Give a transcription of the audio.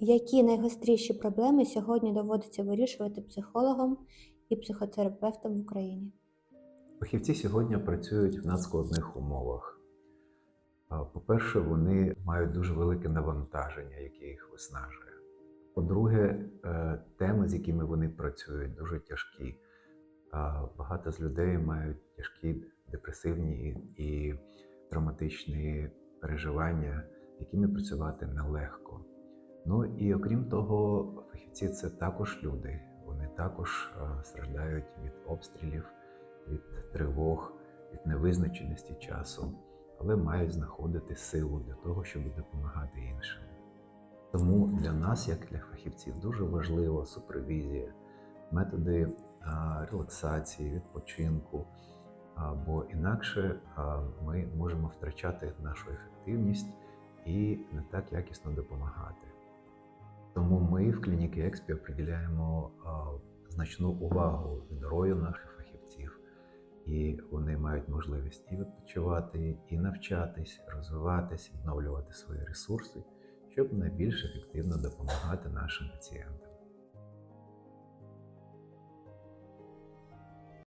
Які найгостріші проблеми сьогодні доводиться вирішувати психологам і психотерапевтам в Україні? Фахівці сьогодні працюють в надскладних умовах. По-перше, вони мають дуже велике навантаження, яке їх виснажує. По-друге, е, теми, з якими вони працюють, дуже тяжкі. Багато з людей мають тяжкі депресивні і травматичні переживання, якими працювати нелегко. Ну і окрім того, фахівці це також люди. Вони також е, страждають від обстрілів, від тривог, від невизначеності часу, але мають знаходити силу для того, щоб допомагати іншим. Тому для нас, як для фахівців, дуже важлива супервізія, методи релаксації, відпочинку, бо інакше ми можемо втрачати нашу ефективність і не так якісно допомагати. Тому ми в клініці Експі приділяємо значну увагу здоров'ю наших фахівців, і вони мають можливість і відпочивати, і навчатись, розвиватись, відновлювати свої ресурси, щоб найбільш ефективно допомагати нашим пацієнтам.